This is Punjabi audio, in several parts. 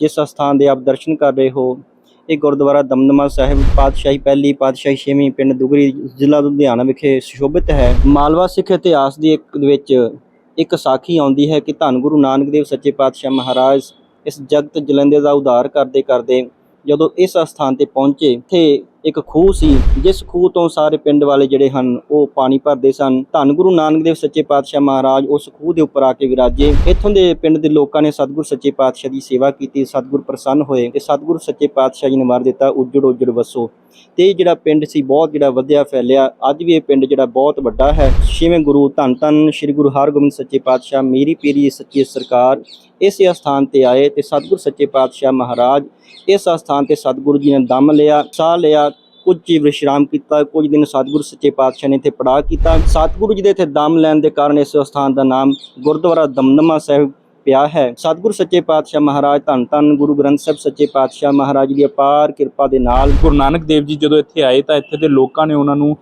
ਜਿਸ ਸਥਾਨ ਦੇ ਆਪ ਦਰਸ਼ਨ ਕਰ ਰਹੇ ਹੋ, ਇਹ ਗੁਰਦੁਆਰਾ ਦਮਦਮਾ ਸਾਹਿਬ, ਪਾਤਸ਼ਾਹੀ ਪਹਿਲੀ, ਪਾਤਸ਼ਾਹੀ ਛੇਵੀਂ ਪਿੰਡ ਦੁਗਰੀ ਜ਼ਿਲ੍ਹਾ ਲੁਧਿਆਣਾ ਵਿਖੇ ਸੁਸ਼ੋਭਿਤ ਹੈ। ਮਾਲਵਾ ਸਿੱਖ ਇਤਿਹਾਸ ਦੀ ਇੱਕ ਵਿੱਚ ਇੱਕ ਸਾਖੀ ਆਉਂਦੀ ਹੈ ਕਿ ਧੰਨ ਗੁਰੂ ਨਾਨਕ ਦੇਵ ਸੱਚੇ ਪਾਤਸ਼ਾਹ ਮਹਾਰਾਜ ਇਸ ਜਗਤ ਜਲੰਧਰ ਦਾ ਉਧਾਰ ਕਰਦੇ ਕਰਦੇ ਜਦੋਂ ਇਸ ਸਥਾਨ ਤੇ ਪਹੁੰਚੇ, ਇੱਥੇ ਇੱਕ ਖੂਹ ਸੀ, ਜਿਸ ਖੂਹ ਤੋਂ ਸਾਰੇ ਪਿੰਡ ਵਾਲੇ ਜਿਹੜੇ ਹਨ, ਉਹ ਪਾਣੀ ਭਰਦੇ ਸਨ। ਧੰਨ ਗੁਰੂ ਨਾਨਕ ਦੇਵ ਸੱਚੇ ਪਾਤਸ਼ਾਹ ਮਹਾਰਾਜ ਉਸ ਖੂਹ ਦੇ ਉੱਪਰ ਆ ਕੇ ਵਿਰਾਜੇ। ਇੱਥੋਂ ਦੇ ਪਿੰਡ ਦੇ ਲੋਕਾਂ ਨੇ ਸਤਿਗੁਰ ਸੱਚੇ ਪਾਤਸ਼ਾਹ ਦੀ ਸੇਵਾ ਕੀਤੀ, ਸਤਿਗੁਰ ਪ੍ਰਸੰਨ ਹੋਏ ਤੇ ਸਤਿਗੁਰ ਸੱਚੇ ਪਾਤਸ਼ਾਹ ਜੀ ਨੇ ਮਾਰ ਦਿੱਤਾ ਉਜੜ ਉਜੜ ਵਸੋ। ਤੇ ਇਹ ਜਿਹੜਾ ਪਿੰਡ ਸੀ ਬਹੁਤ ਜਿਹੜਾ ਵਧਿਆ ਫੈਲਿਆ। ਅੱਜ ਵੀ ਇਹ ਪਿੰਡ ਜਿਹੜਾ ਬਹੁਤ ਵੱਡਾ ਹੈ। ਛੇਵੇਂ ਗੁਰੂ ਧੰਨ ਧੰਨ, ਸ੍ਰੀ ਗੁਰੂ ਹਰਗੋਬਿੰਦ ਸੱਚੇ ਪਾਤਸ਼ਾਹ, ਮੇਰੀ ਪੀਰੀ ਸੱਚੀ ਸਰਕਾਰ ਇਸੇ ਸਥਾਨ ਤੇ ਆਏ ਤੇ ਸਤਿਗੁਰ ਸੱਚੇ ਪਾਤਸ਼ਾਹ ਮਹਾਰਾਜ ਇਸ ਸਥਾਨ ਤੇ ਸਤਿਗੁਰੂ ਜੀ ਨੇ ਦਮ ਲਿਆ, ਸਾਹ ਲਿਆ, ਕੁਝ ਚਿਰ ਵਿਸ਼ਰਾਮ ਕੀਤਾ, ਕੁਝ ਦਿਨ ਸਤਿਗੁਰੂ ਸੱਚੇ ਪਾਤਸ਼ਾਹ ਨੇ ਇੱਥੇ ਪੜਾਅ ਕੀਤਾ। ਸਤਿਗੁਰੂ ਜੀ ਦੇ ਇੱਥੇ ਦਮ ਲੈਣ ਦੇ ਕਾਰਨ ਇਸ ਸਥਾਨ ਦਾ ਨਾਮ ਗੁਰਦੁਆਰਾ ਦਮਦਮਾ ਸਾਹਿਬ ਪਿਆ ਹੈ। ਸਤਿਗੁਰੂ ਸੱਚੇ ਪਾਤਸ਼ਾਹ ਮਹਾਰਾਜ ਧੰਨ ਧੰਨ ਗੁਰੂ ਗ੍ਰੰਥ ਸਾਹਿਬ ਸੱਚੇ ਪਾਤਸ਼ਾਹ ਮਹਾਰਾਜ ਦੀ ਅਪਾਰ ਕਿਰਪਾ ਦੇ ਨਾਲ। ਗੁਰੂ ਨਾਨਕ ਦੇਵ ਜੀ ਜਦੋਂ ਇੱਥੇ ਆਏ ਤਾਂ ਇੱਥੇ ਦੇ ਲੋਕਾਂ ਨੇ ਉਹਨਾਂ ਨੂੰ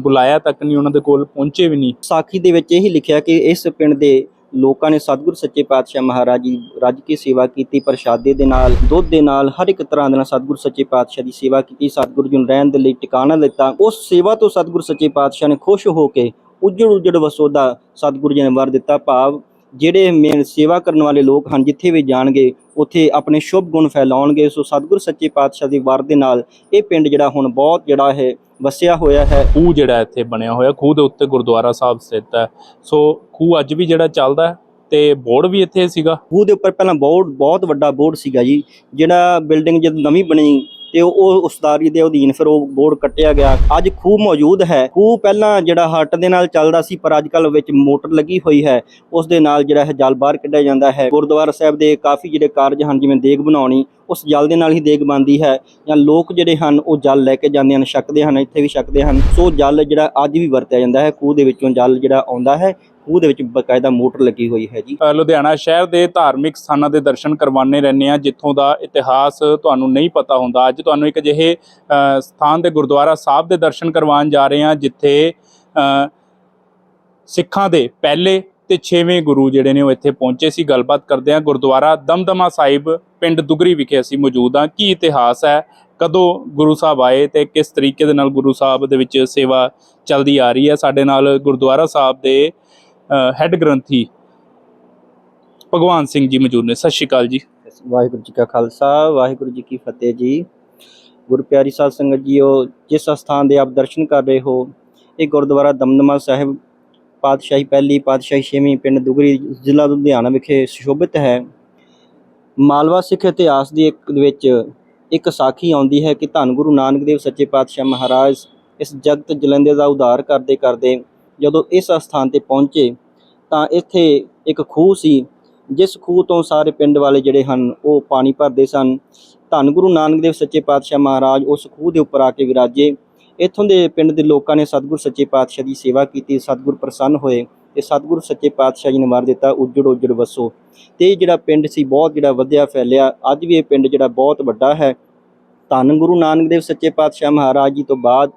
ਬੁਲਾਇਆ ਤੱਕ ਨਹੀਂ ਉਹਨਾਂ ਦੇ ਕੋਲ ਪਹੁੰਚੇ ਵੀ ਨਹੀਂ। ਸਾਖੀ ਦੇ ਵਿੱਚ ਇਹ ਲਿਖਿਆ ਕਿ ਇਸ ਪਿੰਡ ਦੇ ਲੋਕਾਂ ਨੇ ਸਤਿਗੁਰੂ ਸੱਚੇ ਪਾਤਸ਼ਾਹ ਮਹਾਰਾਜ ਜੀ ਰੱਜ ਕੇ ਸੇਵਾ ਕੀਤੀ ਪ੍ਰਸ਼ਾਦੇ ਦੇ ਨਾਲ ਦੁੱਧ ਦੇ ਨਾਲ ਹਰ ਇੱਕ ਤਰ੍ਹਾਂ ਦੇ ਨਾਲ ਸਤਿਗੁਰੂ ਸੱਚੇ ਪਾਤਸ਼ਾਹ ਦੀ ਸੇਵਾ ਕੀਤੀ ਸਤਿਗੁਰੂ ਜੀ ਨੂੰ ਰਹਿਣ ਦੇ ਲਈ ਟਿਕਾਣਾ ਦਿੱਤਾ। ਉਸ ਸੇਵਾ ਤੋਂ ਸਤਿਗੁਰੂ ਸੱਚੇ ਪਾਤਸ਼ਾਹ ਨੇ ਖੁਸ਼ ਹੋ ਕੇ ਉਜੜ ਉਜੜ ਵਸੋਦਾ ਸਤਿਗੁਰੂ ਜੀ ਨੇ ਵਰ ਦਿੱਤਾ। ਭਾਵ ਜਿਹੜੇ ਮੇਨ ਸੇਵਾ ਕਰਨ ਵਾਲੇ ਲੋਕ ਹਨ ਜਿੱਥੇ ਵੀ ਜਾਣਗੇ ਉੱਥੇ ਆਪਣੇ ਸ਼ੁਭ ਗੁਣ ਫੈਲਾਉਣਗੇ। ਸੋ ਸਤਿਗੁਰੂ ਸੱਚੇ ਪਾਤਸ਼ਾਹ ਦੀ ਵਰ ਦੇ ਨਾਲ ਇਹ ਪਿੰਡ ਜਿਹੜਾ ਹੁਣ ਬਹੁਤ ਜਿਹੜਾ ਹੈ ਵਸਿਆ ਹੋਇਆ ਹੈ। ਖੂਹ ਜਿਹੜਾ ਇੱਥੇ ਬਣਿਆ ਹੋਇਆ ਖੂਹ ਦੇ ਉੱਤੇ ਗੁਰਦੁਆਰਾ ਸਾਹਿਬ ਸਥਿਤ ਹੈ। ਸੋ ਖੂਹ ਅੱਜ ਵੀ ਜਿਹੜਾ ਚੱਲਦਾ ਹੈ ਤੇ ਬੋਰਡ ਵੀ ਇੱਥੇ ਸੀਗਾ। ਖੂਹ ਦੇ ਉੱਪਰ ਪਹਿਲਾਂ ਬੋਰਡ ਬਹੁਤ ਵੱਡਾ ਬੋਰਡ ਸੀਗਾ ਜੀ ਜਿਹੜਾ ਬਿਲਡਿੰਗ ਜਦ ਨਵੀਂ ਬਣੀ ਤੇ ਉਹ- ਉਹ ਉਸਤਾਰੀ ਦੇ ਅਧੀਨ ਫਿਰ ਉਹ ਬੋਰਡ ਕੱਟਿਆ ਗਿਆ। ਅੱਜ ਖੂਹ ਮੌਜੂਦ ਹੈ। ਖੂਹ ਪਹਿਲਾਂ ਜਿਹੜਾ ਹੱਟ ਦੇ ਨਾਲ ਚੱਲਦਾ ਸੀ, ਪਰ ਅੱਜ ਕੱਲ ਵਿੱਚ ਮੋਟਰ ਲੱਗੀ ਹੋਈ ਹੈ। ਉਸ ਦੇ ਨਾਲ ਜਿਹੜਾ ਹੈ ਜਲ ਬਾਹਰ ਕੱਢਿਆ ਜਾਂਦਾ ਹੈ। ਗੁਰਦੁਆਰਾ ਸਾਹਿਬ ਦੇ ਕਾਫੀ ਜਿਹੜੇ ਕਾਰਜ ਹਨ, ਜਿਵੇਂ ਦੇਗ ਬਣਾਉਣੀ, ਉਸ ਜਲ ਦੇ ਨਾਲ ਹੀ ਦੇਗ ਬਣਦੀ ਹੈ ਜਾਂ ਲੋਕ ਜਿਹੜੇ ਹਨ, ਉਹ ਜਲ ਲੈ ਕੇ ਜਾਂਦੇ ਹਨ, ਛਕਦੇ ਹਨ, ਇੱਥੇ ਵੀ ਛਕਦੇ ਹਨ। ਸੋ ਜਲ ਜਿਹੜਾ ਅੱਜ ਵੀ ਵਰਤਿਆ ਜਾਂਦਾ ਹੈ, ਖੂਹ ਦੇ ਵਿੱਚੋਂ ਜਲ ਜਿਹੜਾ ਆਉਂਦਾ ਹੈ ਖੂਹ ਦੇ ਵਿੱਚ ਬਕਾਇਦਾ ਮੋਟਰ ਲੱਗੀ ਹੋਈ ਹੈ ਜੀ। ਲੁਧਿਆਣਾ ਸ਼ਹਿਰ ਦੇ ਧਾਰਮਿਕ ਸਥਾਨਾਂ ਦੇ ਦਰਸ਼ਨ ਕਰਵਾਉਣੇ ਰਹਿੰਦੇ ਆ ਜਿੱਥੋਂ ਦਾ ਇਤਿਹਾਸ ਤੁਹਾਨੂੰ ਨਹੀਂ ਪਤਾ ਹੁੰਦਾ। ਅੱਜ ਤੁਹਾਨੂੰ ਇੱਕ ਅਜਿਹੇ ਸਥਾਨ ਦੇ ਗੁਰਦੁਆਰਾ ਸਾਹਿਬ ਦੇ ਦਰਸ਼ਨ ਕਰਵਾਉਣ ਜਾ ਰਹੇ ਹਾਂ, ਜਿੱਥੇ ਸਿੱਖਾਂ ਦੇ ਪਹਿਲੇ ਤੇ 6ਵੇਂ ਗੁਰੂ ਜਿਹੜੇ ਨੇ ਉਹ ਇੱਥੇ ਪਹੁੰਚੇ ਸੀ। ਗੱਲਬਾਤ ਕਰਦੇ ਹਾਂ, ਗੁਰਦੁਆਰਾ ਦਮਦਮਾ ਸਾਹਿਬ ਪਿੰਡ ਦੁਗਰੀ ਵਿਖੇ ਅਸੀਂ ਮੌਜੂਦ ਹਾਂ। ਕੀ ਇਤਿਹਾਸ ਹੈ? ਕਦੋਂ ਗੁਰੂ ਸਾਹਿਬ ਆਏ ਤੇ ਕਿਸ ਤਰੀਕੇ ਦੇ ਨਾਲ ਗੁਰੂ ਸਾਹਿਬ ਦੇ ਵਿੱਚ ਸੇਵਾ ਚੱਲਦੀ ਆ ਰਹੀ ਹੈ? ਸਾਡੇ ਨਾਲ ਗੁਰਦੁਆਰਾ ਸਾਹਿਬ ਦੇ ਹੈੱਡ ਗ੍ਰੰਥੀ ਭਗਵਾਨ ਸਿੰਘ ਜੀ ਮੌਜੂਦ ਨੇ। ਸਤਿ ਸ਼੍ਰੀ ਅਕਾਲ ਜੀ। ਵਾਹਿਗੁਰੂ ਜੀ ਕਾ ਖਾਲਸਾ, ਵਾਹਿਗੁਰੂ ਜੀ ਕੀ ਫਤਿਹ ਜੀ। ਗੁਰੂ ਪਿਆਰੀ ਸਾਧ ਸੰਗਤ ਜੀਓ, ਜਿਸ ਸਥਾਨ ਦੇ ਆਪ ਦਰਸ਼ਨ ਕਰ ਰਹੇ ਹੋ, ਇਹ ਗੁਰਦੁਆਰਾ ਦਮਦਮਾ ਸਾਹਿਬ, ਪਾਤਸ਼ਾਹੀ ਪਹਿਲੀ, ਪਾਤਸ਼ਾਹੀ ਛੇਵੀਂ ਪਿੰਡ ਦੁਗਰੀ ਜ਼ਿਲ੍ਹਾ ਲੁਧਿਆਣਾ ਵਿਖੇ ਸੁਸ਼ੋਭਿਤ ਹੈ। ਮਾਲਵਾ ਸਿੱਖ ਇਤਿਹਾਸ ਦੀ ਇੱਕ ਵਿੱਚ ਇੱਕ ਸਾਖੀ ਆਉਂਦੀ ਹੈ ਕਿ ਧੰਨ ਗੁਰੂ ਨਾਨਕ ਦੇਵ ਸੱਚੇ ਪਾਤਸ਼ਾਹ ਮਹਾਰਾਜ ਇਸ ਜਗਤ ਜਲੰਧਰ ਦਾ ਉਧਾਰ ਕਰਦੇ ਕਰਦੇ ਜਦੋਂ ਇਸ ਸਥਾਨ ਤੇ ਪਹੁੰਚੇ ਤਾਂ ਇੱਥੇ ਇੱਕ ਖੂਹ ਸੀ, ਜਿਸ ਖੂਹ ਤੋਂ ਸਾਰੇ ਪਿੰਡ ਵਾਲੇ ਜਿਹੜੇ ਹਨ ਉਹ ਪਾਣੀ ਭਰਦੇ ਸਨ। ਧੰਨ ਗੁਰੂ ਨਾਨਕ ਦੇਵ ਸੱਚੇ ਪਾਤਸ਼ਾਹ ਮਹਾਰਾਜ ਉਸ ਖੂਹ ਦੇ ਉੱਪਰ ਆ ਕੇ ਵਿਰਾਜੇ। ਇੱਥੋਂ ਦੇ ਪਿੰਡ ਦੇ ਲੋਕਾਂ ਨੇ ਸਤਿਗੁਰ ਸੱਚੇ ਪਾਤਸ਼ਾਹ ਦੀ ਸੇਵਾ ਕੀਤੀ, ਸਤਿਗੁਰ ਪ੍ਰਸੰਨ ਹੋਏ ਤੇ ਸਤਿਗੁਰ ਸੱਚੇ ਪਾਤਸ਼ਾਹ ਜੀ ਨੇ ਮਾਰ ਦਿੱਤਾ, ਉਜੜ ਉਜੜ ਵਸੋ। ਤੇ ਇਹ ਜਿਹੜਾ ਪਿੰਡ ਸੀ, ਬਹੁਤ ਜਿਹੜਾ ਵਧਿਆ ਫੈਲਿਆ। ਅੱਜ ਵੀ ਇਹ ਪਿੰਡ ਜਿਹੜਾ ਬਹੁਤ ਵੱਡਾ ਹੈ। ਧੰਨ ਗੁਰੂ ਨਾਨਕ ਦੇਵ ਸੱਚੇ ਪਾਤਸ਼ਾਹ ਮਹਾਰਾਜ ਜੀ ਤੋਂ ਬਾਅਦ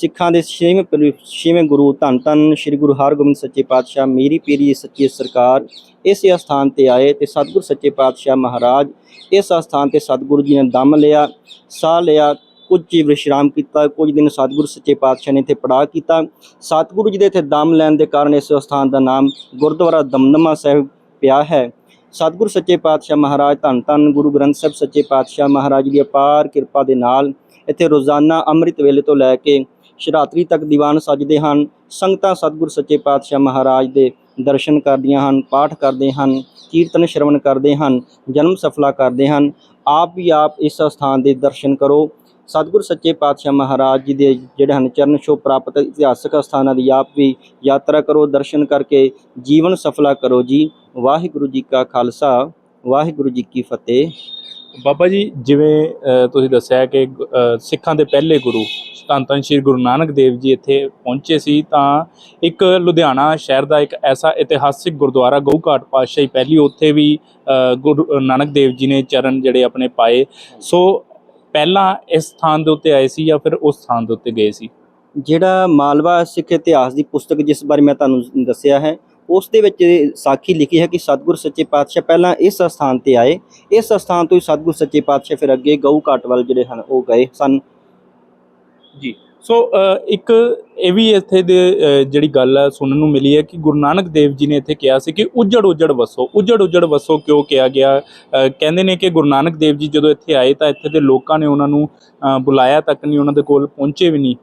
ਸਿੱਖਾਂ ਦੇ ਛੇਵੇਂ ਛੇਵੇਂ ਗੁਰੂ ਧੰਨ ਧੰਨ ਸ੍ਰੀ ਗੁਰੂ ਹਰਗੋਬਿੰਦ ਸੱਚੇ ਪਾਤਸ਼ਾਹ ਮੇਰੀ ਪੀਰੀ ਸੱਚੀ ਸਰਕਾਰ ਇਸੇ ਸਥਾਨ ਤੇ ਆਏ ਤੇ ਸਤਿਗੁਰ ਸੱਚੇ ਪਾਤਸ਼ਾਹ ਮਹਾਰਾਜ ਇਸ ਸਥਾਨ ਤੇ ਸਤਿਗੁਰੂ ਜੀ ਨੇ ਦਮ ਲਿਆ, ਸਾਹ ਲਿਆ, ਕੁਝ ਚਿਰ ਵਿਸ਼ਰਾਮ ਕੀਤਾ, ਕੁਝ ਦਿਨ ਸਤਿਗੁਰੂ ਸੱਚੇ ਪਾਤਸ਼ਾਹ ਨੇ ਇੱਥੇ ਪੜਾਅ ਕੀਤਾ। ਸਤਿਗੁਰੂ ਜੀ ਦੇ ਇੱਥੇ ਦਮ ਲੈਣ ਦੇ ਕਾਰਨ ਇਸ ਸਥਾਨ ਦਾ ਨਾਮ ਗੁਰਦੁਆਰਾ ਦਮਦਮਾ ਸਾਹਿਬ ਪਿਆ ਹੈ। ਸਤਿਗੁਰੂ ਸੱਚੇ ਪਾਤਸ਼ਾਹ ਮਹਾਰਾਜ ਧੰਨ ਧੰਨ ਗੁਰੂ ਗ੍ਰੰਥ ਸਾਹਿਬ ਸੱਚੇ ਪਾਤਸ਼ਾਹ ਮਹਾਰਾਜ ਦੀ ਅਪਾਰ ਕਿਰਪਾ ਦੇ ਨਾਲ ਇੱਥੇ ਰੋਜ਼ਾਨਾ ਅੰਮ੍ਰਿਤ ਵੇਲੇ ਤੋਂ ਲੈ ਕੇ ਸ਼ਿਵਰਾਤਰੀ ਤੱਕ ਦੀਵਾਨ ਸਜਦੇ ਹਨ। ਸੰਗਤਾਂ ਸਤਿਗੁਰੂ ਸੱਚੇ ਪਾਤਸ਼ਾਹ ਮਹਾਰਾਜ ਦੇ ਦਰਸ਼ਨ ਕਰਦੀਆਂ ਹਨ, ਪਾਠ ਕਰਦੇ ਹਨ, ਕੀਰਤਨ ਸ਼ਰਵਣ ਕਰਦੇ ਹਨ, ਜਨਮ ਸਫਲਾ ਕਰਦੇ ਹਨ। ਆਪ ਵੀ ਆਪ ਇਸ ਸਥਾਨ ਦੇ ਦਰਸ਼ਨ ਕਰੋ। ਸਤਿਗੁਰੂ ਸੱਚੇ ਪਾਤਸ਼ਾਹ ਮਹਾਰਾਜ ਜੀ ਦੇ ਜਿਹੜੇ ਹਨ ਚਰਨ ਛੋਹ ਪ੍ਰਾਪਤ ਇਤਿਹਾਸਕ ਸਥਾਨਾਂ ਦੀ ਆਪ ਵੀ ਯਾਤਰਾ ਕਰੋ, ਦਰਸ਼ਨ ਕਰਕੇ ਜੀਵਨ ਸਫਲਾ ਕਰੋ ਜੀ। ਵਾਹਿਗੁਰੂ ਜੀ ਕਾ ਖਾਲਸਾ, ਵਾਹਿਗੁਰੂ ਜੀ ਕੀ ਫਤਿਹ। ਬਾਬਾ ਜੀ, ਜਿਵੇਂ ਤੁਸੀਂ ਦੱਸਿਆ ਕਿ ਸਿੱਖਾਂ ਦੇ ਪਹਿਲੇ ਗੁਰੂ ਧੰਨ ਧੰਨ ਸ਼੍ਰੀ ਗੁਰੂ ਨਾਨਕ ਦੇਵ ਜੀ ਇੱਥੇ ਪਹੁੰਚੇ ਸੀ ਤਾਂ ਇੱਕ ਲੁਧਿਆਣਾ ਸ਼ਹਿਰ ਦਾ ਇੱਕ ਐਸਾ ਇਤਿਹਾਸਿਕ ਗੁਰਦੁਆਰਾ, ਗਊਘਾਟ ਪਾਤਸ਼ਾਹੀ ਪਹਿਲੀ ਉੱਥੇ ਵੀ ਗੁਰੂ ਨਾਨਕ ਦੇਵ ਜੀ ਨੇ ਚਰਨ ਜਿਹੜੇ ਆਪਣੇ ਪਾਏ। ਸੋ ਪਹਿਲਾਂ ਇਸ ਸਥਾਨ ਦੇ ਉੱਤੇ ਆਏ ਸੀ ਜਾਂ ਫਿਰ ਉਸ ਸਥਾਨ ਦੇ ਉੱਤੇ ਗਏ ਸੀ? ਜਿਹੜਾ ਮਾਲਵਾ ਸਿੱਖ ਇਤਿਹਾਸ ਦੀ ਪੁਸਤਕ ਜਿਸ ਬਾਰੇ ਮੈਂ ਤੁਹਾਨੂੰ ਦੱਸਿਆ ਹੈ, ਉਸ ਦੇ ਵਿੱਚ ਸਾਖੀ ਲਿਖੀ ਹੈ ਕਿ ਸਤਿਗੁਰ ਸੱਚੇ ਪਾਤਸ਼ਾਹ ਪਹਿਲਾਂ ਇਸ ਸਥਾਨ ਤੇ ਆਏ। ਇਸ ਸਥਾਨ ਤੋਂ ਹੀ ਸਤਿਗੁਰ ਸੱਚੇ ਪਾਤਸ਼ਾਹ ਫਿਰ ਅੱਗੇ ਗਊ ਘਾਟ ਵੱਲ ਜਿਹੜੇ ਹਨ, ਉਹ ਗਏ ਸਨ। ਜੀ। ਸੋ ਇੱਕ ਇਹ ਵੀ ਇੱਥੇ ਦੇ ਜਿਹੜੀ ਗੱਲ ਹੈ ਸੁਣਨ ਨੂੰ ਮਿਲੀ ਹੈ ਕਿ ਗੁਰੂ ਨਾਨਕ ਦੇਵ ਜੀ ਨੇ ਇੱਥੇ ਕਿਹਾ ਸੀ ਕਿ ਉਜੜ ਉਜੜ ਵਸੋ। ਉਜੜ ਉਜੜ ਵਸੋ ਕਿਉਂ ਕਿਹਾ ਗਿਆ? ਕਹਿੰਦੇ ਨੇ ਕਿ ਗੁਰੂ ਨਾਨਕ ਦੇਵ ਜੀ ਜਦੋਂ ਇੱਥੇ ਆਏ ਤਾਂ ਇੱਥੇ ਦੇ ਲੋਕਾਂ ਨੇ ਉਹਨਾਂ ਨੂੰ ਬੁਲਾਇਆ ਤੱਕ ਨਹੀਂ, ਉਹਨਾਂ ਦੇ ਕੋਲ ਪਹੁੰਚੇ ਵੀ ਨਹੀਂ।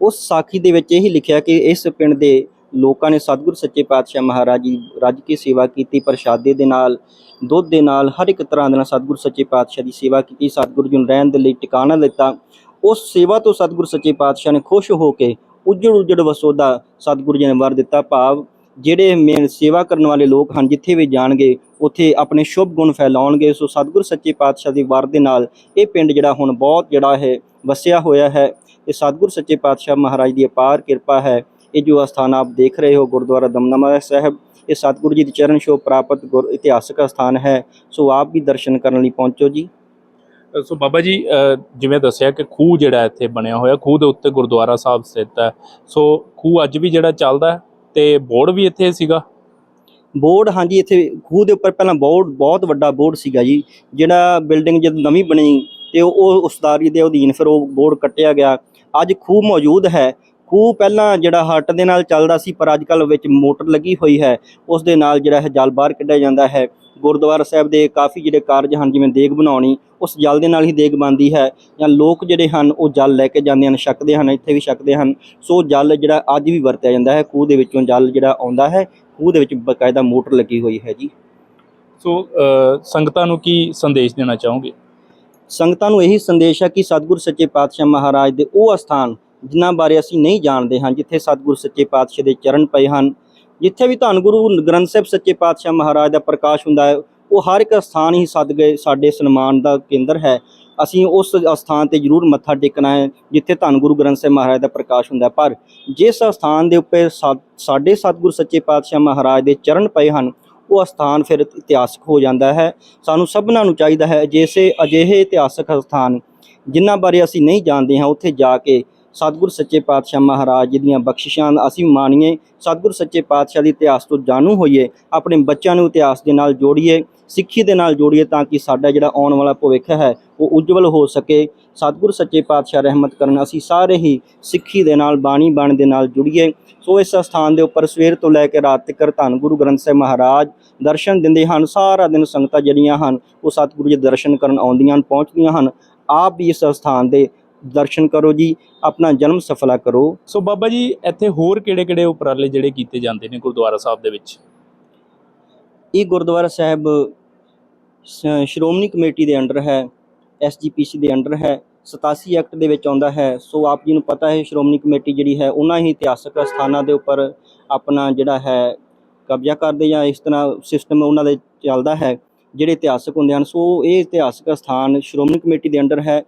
ਉਸ ਸਾਖੀ ਦੇ ਵਿੱਚ ਇਹੀ ਲਿਖਿਆ ਕਿ ਇਸ ਪਿੰਡ ਦੇ ਲੋਕਾਂ ਨੇ ਸਤਿਗੁਰ ਸੱਚੇ ਪਾਤਸ਼ਾਹ ਮਹਾਰਾਜ ਜੀ ਰੱਜ ਕੇ ਸੇਵਾ ਕੀਤੀ, ਪ੍ਰਸ਼ਾਦੇ ਦੇ ਨਾਲ, ਦੁੱਧ ਦੇ ਨਾਲ, ਹਰ ਇੱਕ ਤਰ੍ਹਾਂ ਦੇ ਨਾਲ ਸਤਿਗੁਰ ਸੱਚੇ ਪਾਤਸ਼ਾਹ ਦੀ ਸੇਵਾ ਕੀਤੀ ਸਤਿਗੁਰੂ ਜੀ ਨੂੰ ਰਹਿਣ ਦੇ ਲਈ ਟਿਕਾਣਾ ਦਿੱਤਾ। ਉਸ ਸੇਵਾ ਤੋਂ ਸਤਿਗੁਰ ਸੱਚੇ ਪਾਤਸ਼ਾਹ ਨੇ ਖੁਸ਼ ਹੋ ਕੇ ਉਜੜ ਉਜੜ ਵਸੋਦਾ ਸਤਿਗੁਰੂ ਜੀ ਨੇ ਵਰ ਦਿੱਤਾ ਭਾਵ, ਜਿਹੜੇ ਮੇਨ ਸੇਵਾ ਕਰਨ ਵਾਲੇ ਲੋਕ ਹਨ, ਜਿੱਥੇ ਵੀ ਜਾਣਗੇ, ਉੱਥੇ ਆਪਣੇ ਸ਼ੁਭ ਗੁਣ ਫੈਲਾਉਣਗੇ। ਸੋ ਸਤਿਗੁਰ ਸੱਚੇ ਪਾਤਸ਼ਾਹ ਦੀ ਵਰ ਦੇ ਨਾਲ ਇਹ ਪਿੰਡ ਜਿਹੜਾ ਹੁਣ ਬਹੁਤ ਜਿਹੜਾ ਹੈ, ਵਸਿਆ ਹੋਇਆ ਹੈ। ਇਹ ਸਤਿਗੁਰ ਸੱਚੇ ਪਾਤਸ਼ਾਹ ਮਹਾਰਾਜ ਦੀ ਅਪਾਰ ਕਿਰਪਾ ਹੈ। ਇਹ ਜੋ ਅਸਥਾਨ ਆਪ ਦੇਖ ਰਹੇ ਹੋ, ਗੁਰਦੁਆਰਾ ਦਮਦਮਾ ਸਾਹਿਬ, ਇਹ ਸਤਿਗੁਰੂ ਜੀ ਦੀ ਚਰਨ ਛੋਹ ਪ੍ਰਾਪਤ ਗੁਰ ਇਤਿਹਾਸਕ ਅਸਥਾਨ ਹੈ। ਸੋ ਆਪ ਵੀ ਦਰਸ਼ਨ ਕਰਨ ਲਈ ਪਹੁੰਚੋ ਜੀ। ਸੋ ਬਾਬਾ ਜੀ ਜਿਵੇਂ ਦੱਸਿਆ ਕਿ ਖੂਹ ਜਿਹੜਾ ਇੱਥੇ ਬਣਿਆ ਹੋਇਆ, ਖੂਹ ਦੇ ਉੱਤੇ ਗੁਰਦੁਆਰਾ ਸਾਹਿਬ ਸਥਿਤ ਹੈ। ਸੋ ਖੂਹ ਅੱਜ ਵੀ ਜਿਹੜਾ ਚੱਲਦਾ ਹੈ ਤੇ ਬੋਰਡ ਵੀ ਇੱਥੇ ਸੀਗਾ? ਬੋਰਡ, ਹਾਂਜੀ, ਇੱਥੇ ਖੂਹ ਦੇ ਉੱਪਰ ਪਹਿਲਾਂ ਬੋਰਡ, ਬਹੁਤ ਵੱਡਾ ਬੋਰਡ ਸੀਗਾ ਜੀ, ਜਿਹੜਾ ਬਿਲਡਿੰਗ ਜਦ ਨਵੀਂ ਬਣੀ ਤੇ ਉਹ- ਉਹ ਉਸਤਾਰੀ ਦੇ ਅਧੀਨ ਫਿਰ ਉਹ ਬੋਰਡ ਕੱਟਿਆ ਗਿਆ। ਅੱਜ ਖੂਹ ਮੌਜੂਦ ਹੈ। ਖੂਹ ਪਹਿਲਾਂ ਜਿਹੜਾ ਹੱਟ ਦੇ ਨਾਲ ਚੱਲਦਾ ਸੀ, ਪਰ ਅੱਜ ਕੱਲ ਵਿੱਚ ਮੋਟਰ ਲੱਗੀ ਹੋਈ ਹੈ। ਉਸ ਦੇ ਨਾਲ ਜਿਹੜਾ ਹੈ ਜਲ ਬਾਹਰ ਕੱਢਿਆ ਜਾਂਦਾ ਹੈ। ਗੁਰਦੁਆਰਾ ਸਾਹਿਬ ਦੇ ਕਾਫੀ ਜਿਹੜੇ ਕਾਰਜ ਹਨ ਜਿਵੇਂ ਦੇਗ ਬਣਾਉਣੀ ਉਸ ਜਲ ਦੇ ਨਾਲ ਹੀ ਦੇਗ ਬਣਦੀ ਹੈ ਜਾਂ ਲੋਕ ਜਿਹੜੇ ਹਨ ਉਹ ਜਲ ਲੈ ਕੇ ਜਾਂਦੇ ਹਨ ਛਕਦੇ ਹਨ ਇੱਥੇ ਵੀ ਛਕਦੇ ਹਨ ਸੋ ਜਲ ਜਿਹੜਾ ਅੱਜ ਵੀ ਵਰਤਿਆ ਜਾਂਦਾ ਹੈ ਖੂਹ ਦੇ ਵਿੱਚੋਂ ਜਲ ਜਿਹੜਾ ਆਉਂਦਾ ਹੈ ਖੂਹ ਦੇ ਵਿੱਚ ਬਕਾਇਦਾ ਮੋਟਰ ਲੱਗੀ ਹੋਈ ਹੈ ਜੀ। ਸੋ ਸੰਗਤਾਂ ਨੂੰ ਕੀ ਸੰਦੇਸ਼ ਦੇਣਾ ਚਾਹੋਗੇ? ਸੰਗਤਾਂ ਨੂੰ ਇਹੀ ਸੰਦੇਸ਼ ਹੈ ਕਿ ਸਤਿਗੁਰ ਸੱਚੇ ਪਾਤਸ਼ਾਹ ਮਹਾਰਾਜ ਦੇ ਉਹ ਅਸਥਾਨ ਜਿਨ੍ਹਾਂ ਬਾਰੇ ਅਸੀਂ ਨਹੀਂ ਜਾਣਦੇ ਹਾਂ ਜਿੱਥੇ ਸਤਿਗੁਰ ਸੱਚੇ ਪਾਤਸ਼ਾਹ ਦੇ ਚਰਨ ਪਏ ਹਨ ਜਿੱਥੇ ਵੀ ਧੰਨ ਗੁਰੂ ਗ੍ਰੰਥ ਸਾਹਿਬ ਸੱਚੇ ਪਾਤਸ਼ਾਹ ਮਹਾਰਾਜ ਦਾ ਪ੍ਰਕਾਸ਼ ਹੁੰਦਾ ਹੈ, ਉਹ ਹਰ ਇੱਕ ਸਥਾਨ ਹੀ ਸਦਗਏ ਸਾਡੇ ਸਨਮਾਨ ਦਾ ਕੇਂਦਰ ਹੈ। ਅਸੀਂ ਉਸ ਅਸਥਾਨ ਤੇ ਜ਼ਰੂਰ ਮੱਥਾ ਟੇਕਣਾ ਹੈ, ਜਿੱਥੇ ਧੰਨ ਗੁਰੂ ਗ੍ਰੰਥ ਸਾਹਿਬ ਮਹਾਰਾਜ ਦਾ ਪ੍ਰਕਾਸ਼ ਹੁੰਦਾ ਪਰ ਜਿਸ ਅਸਥਾਨ ਦੇ ਉੱਪਰ ਸਾ- ਸਾਡੇ ਸਤਿਗੁਰ ਸੱਚੇ ਪਾਤਸ਼ਾਹ ਮਹਾਰਾਜ ਦੇ ਚਰਨ ਪਏ ਹਨ, ਉਹ ਅਸਥਾਨ ਫਿਰ ਇਤਿਹਾਸਕ ਹੋ ਜਾਂਦਾ ਹੈ। ਸਾਨੂੰ ਸਭਨਾਂ ਨੂੰ ਚਾਹੀਦਾ ਹੈ, ਜੈਸੇ ਅਜਿਹੇ ਇਤਿਹਾਸਕ ਸਥਾਨ ਜਿਨ੍ਹਾਂ ਬਾਰੇ ਅਸੀਂ ਨਹੀਂ ਜਾਣਦੇ ਹਾਂ, ਉੱਥੇ ਜਾ ਕੇ ਸਤਿਗੁਰ ਸੱਚੇ ਪਾਤਸ਼ਾਹ ਮਹਾਰਾਜ ਜੀ ਦੀਆਂ ਬਖਸ਼ਿਸ਼ਾਂ ਅਸੀਂ ਮਾਣੀਏ। ਸਤਿਗੁਰ ਸੱਚੇ ਪਾਤਸ਼ਾਹ ਦੇ ਇਤਿਹਾਸ ਤੋਂ ਜਾਣੂ ਹੋਈਏ, ਆਪਣੇ ਬੱਚਿਆਂ ਨੂੰ ਇਤਿਹਾਸ ਦੇ ਨਾਲ ਜੋੜੀਏ, ਸਿੱਖੀ ਦੇ ਨਾਲ ਜੋੜੀਏ ਤਾਂ ਕਿ ਸਾਡਾ ਜਿਹੜਾ ਆਉਣ ਵਾਲਾ ਭਵਿੱਖ ਹੈ, ਉਹ ਉਜਵਲ ਹੋ ਸਕੇ। ਸਤਿਗੁਰ ਸੱਚੇ ਪਾਤਸ਼ਾਹ ਰਹਿਮਤ ਕਰਨ ਅਸੀਂ ਸਾਰੇ ਹੀ ਸਿੱਖੀ ਦੇ ਨਾਲ, ਬਾਣੀ ਬਾਣ ਦੇ ਨਾਲ ਜੁੜੀਏ। ਸੋ ਇਸ ਸਥਾਨ ਦੇ ਉੱਪਰ ਸਵੇਰ ਤੋਂ ਲੈ ਕੇ ਰਾਤ ਤੱਕ ਧੰਨ ਗੁਰੂ ਗ੍ਰੰਥ ਸਾਹਿਬ ਮਹਾਰਾਜ ਦਰਸ਼ਨ ਦਿੰਦੇ ਹਨ। ਸਾਰਾ ਦਿਨ ਸੰਗਤਾਂ ਜਿਹੜੀਆਂ ਹਨ, ਉਹ ਸਤਿਗੁਰੂ ਜੀ ਦੇ ਦਰਸ਼ਨ ਕਰਨ ਆਉਂਦੀਆਂ ਹਨ, ਪਹੁੰਚਦੀਆਂ ਹਨ। ਆਪ ਵੀ ਇਸ ਸਥਾਨ ਦੇ ਦਰਸ਼ਨ ਕਰੋ ਜੀ ਆਪਣਾ ਜਨਮ ਸਫਲਾ ਕਰੋ। ਸੋ ਬਾਬਾ ਜੀ ਇੱਥੇ ਹੋਰ ਕਿਹੜੇ-ਕਿਹੜੇ ਉਪਰਾਲੇ ਜਿਹੜੇ ਕੀਤੇ ਜਾਂਦੇ ਨੇ ਗੁਰਦੁਆਰਾ ਸਾਹਿਬ ਦੇ ਵਿੱਚ? ਇਹ ਗੁਰਦੁਆਰਾ ਸਾਹਿਬ ਸ਼੍ਰੋਮਣੀ ਕਮੇਟੀ ਦੇ ਅੰਡਰ ਹੈ ਐਸਜੀਪੀਸੀ ਦੇ ਅੰਡਰ ਹੈ 87 ਐਕਟ ਦੇ ਵਿੱਚ ਆਉਂਦਾ ਹੈ। ਸੋ ਆਪ ਜੀ ਨੂੰ ਪਤਾ ਹੈ ਸ਼੍ਰੋਮਣੀ ਕਮੇਟੀ ਜਿਹੜੀ ਹੈ ਉਹਨਾਂ ਹੀ ਇਤਿਹਾਸਕ ਸਥਾਨਾਂ ਦੇ ਉੱਪਰ ਆਪਣਾ ਜਿਹੜਾ ਹੈ ਕਬਜ਼ਾ ਕਰਦੇ ਜਾਂ ਇਸ ਤਰ੍ਹਾਂ ਸਿਸਟਮ ਉਹਨਾਂ ਦੇ ਚੱਲਦਾ ਹੈ ਜਿਹੜੇ ਇਤਿਹਾਸਕ ਹੁੰਦੇ ਹਨ। ਸੋ ਇਹ ਇਤਿਹਾਸਕ ਸਥਾਨ ਸ਼੍ਰੋਮਣੀ ਕਮੇਟੀ ਦੇ ਅੰਡਰ ਹੈ।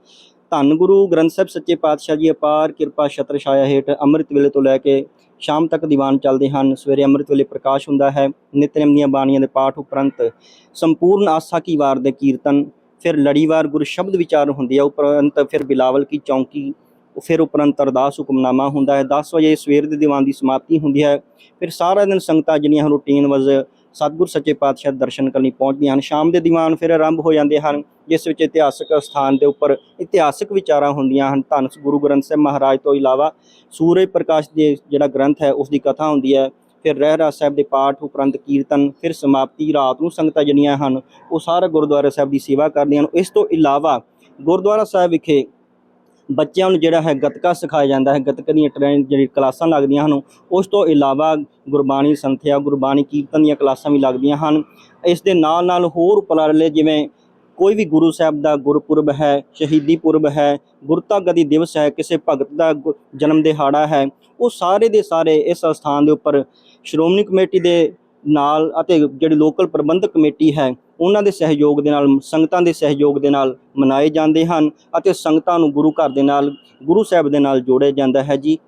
ਧੰਨ ਗੁਰੂ ਗ੍ਰੰਥ ਸਾਹਿਬ ਸੱਚੇ ਪਾਤਸ਼ਾਹ ਜੀ, ਅਪਾਰ ਕਿਰਪਾ ਛਤਰ ਛਾਇਆ ਹੇਠ ਅੰਮ੍ਰਿਤ ਵੇਲੇ ਤੋਂ ਲੈ ਕੇ ਸ਼ਾਮ ਤੱਕ ਦੀਵਾਨ ਚੱਲਦੇ ਹਨ। ਸਵੇਰੇ ਅੰਮ੍ਰਿਤ ਵੇਲੇ ਪ੍ਰਕਾਸ਼ ਹੁੰਦਾ ਹੈ। ਨਿਤਨੇਮ ਦੀਆਂ ਬਾਣੀਆਂ ਦੇ ਪਾਠ ਉਪਰੰਤ ਸੰਪੂਰਨ ਆਸਾ ਕੀ ਵਾਰ ਦੇ ਕੀਰਤਨ, ਫਿਰ ਲੜੀਵਾਰ ਗੁਰ ਸ਼ਬਦ ਵਿਚਾਰ ਹੁੰਦੀ ਹੈ ਉਪਰੰਤ ਫਿਰ ਬਿਲਾਵਲ ਕੀ ਚੌਂਕੀ, ਫਿਰ ਉਪਰੰਤ ਅਰਦਾਸ ਹੁਕਮਨਾਮਾ ਹੁੰਦਾ ਹੈ। 10 ਵਜੇ ਸਵੇਰ ਦੇ ਦੀਵਾਨ ਦੀ ਸਮਾਪਤੀ ਹੁੰਦੀ ਹੈ। ਫਿਰ ਸਾਰਾ ਦਿਨ ਸੰਗਤਾਂ ਜਿਹੜੀਆਂ ਰੂਟੀਨ ਵਜ ਸਤਿਗੁਰ ਸੱਚੇ ਪਾਤਸ਼ਾਹ ਦਰਸ਼ਨ ਕਰਨ ਲਈ ਪਹੁੰਚਦੀਆਂ ਹਨ। ਸ਼ਾਮ ਦੇ ਦੀਵਾਨ ਫਿਰ ਆਰੰਭ ਹੋ ਜਾਂਦੇ ਹਨ, ਜਿਸ ਵਿੱਚ ਇਤਿਹਾਸਕ ਸਥਾਨ ਦੇ ਉੱਪਰ ਇਤਿਹਾਸਕ ਵਿਚਾਰਾਂ ਹੁੰਦੀਆਂ ਹਨ। ਧੰਨ ਗੁਰੂ ਗ੍ਰੰਥ ਸਾਹਿਬ ਮਹਾਰਾਜ ਤੋਂ ਇਲਾਵਾ ਸੂਰਜ ਪ੍ਰਕਾਸ਼ ਦੇ ਜਿਹੜਾ ਗ੍ਰੰਥ ਹੈ ਉਸ ਦੀ ਕਥਾ ਹੁੰਦੀ ਹੈ। ਫਿਰ ਰਹਿਰਾਸ ਸਾਹਿਬ ਦੇ ਪਾਠ ਉਪਰੰਤ ਕੀਰਤਨ, ਫਿਰ ਸਮਾਪਤੀ ਰਾਤ ਨੂੰ ਸੰਗਤਾਂ ਜਿਹੜੀਆਂ ਹਨ, ਉਹ ਸਾਰਾ ਗੁਰਦੁਆਰਾ ਸਾਹਿਬ ਦੀ ਸੇਵਾ ਕਰਦੀਆਂ ਹਨ। ਇਸ ਤੋਂ ਇਲਾਵਾ ਗੁਰਦੁਆਰਾ ਸਾਹਿਬ ਵਿਖੇ ਬੱਚਿਆਂ ਨੂੰ ਜਿਹੜਾ ਹੈ ਗੱਤਕਾ ਸਿਖਾਇਆ ਜਾਂਦਾ ਹੈ, ਗੱਤਕੇ ਦੀਆਂ ਟ੍ਰੇਨਿੰਗ ਜਿਹੜੀ ਕਲਾਸਾਂ ਲੱਗਦੀਆਂ ਹਨ, ਉਸ ਤੋਂ ਇਲਾਵਾ ਗੁਰਬਾਣੀ ਸੰਥਿਆ, ਗੁਰਬਾਣੀ ਕੀਰਤਨ ਦੀਆਂ ਕਲਾਸਾਂ ਵੀ ਲੱਗਦੀਆਂ ਹਨ। ਇਸ ਦੇ ਨਾਲ ਨਾਲ ਹੋਰ ਉਪਰਾਲੇ ਜਿਵੇਂ ਕੋਈ ਵੀ ਗੁਰੂ ਸਾਹਿਬ ਦਾ ਗੁਰਪੁਰਬ ਹੈ, ਸ਼ਹੀਦੀ ਪੁਰਬ ਹੈ ਗੁਰਤਾ ਗਦੀ ਦਿਵਸ ਹੈ, ਕਿਸੇ ਭਗਤ ਦਾ ਗੁ- ਜਨਮ ਦਿਹਾੜਾ ਹੈ, ਉਹ ਸਾਰੇ ਦੇ ਸਾਰੇ ਇਸ ਸਥਾਨ ਦੇ ਉੱਪਰ ਸ਼੍ਰੋਮਣੀ ਕਮੇਟੀ ਦੇ ਨਾਲ ਅਤੇ ਜਿਹੜੀ ਲੋਕਲ ਪ੍ਰਬੰਧਕ ਕਮੇਟੀ ਹੈ, ਉਹਨਾਂ ਦੇ ਸਹਿਯੋਗ ਦੇ ਨਾਲ, ਸੰਗਤਾਂ ਦੇ ਸਹਿਯੋਗ ਦੇ ਨਾਲ ਮਨਾਏ ਜਾਂਦੇ ਹਨ ਅਤੇ ਸੰਗਤਾਂ ਨੂੰ ਗੁਰੂ ਘਰ ਦੇ ਨਾਲ, ਗੁਰੂ ਸਾਹਿਬ ਦੇ ਨਾਲ ਜੋੜਿਆ ਜਾਂਦਾ ਹੈ ਜੀ।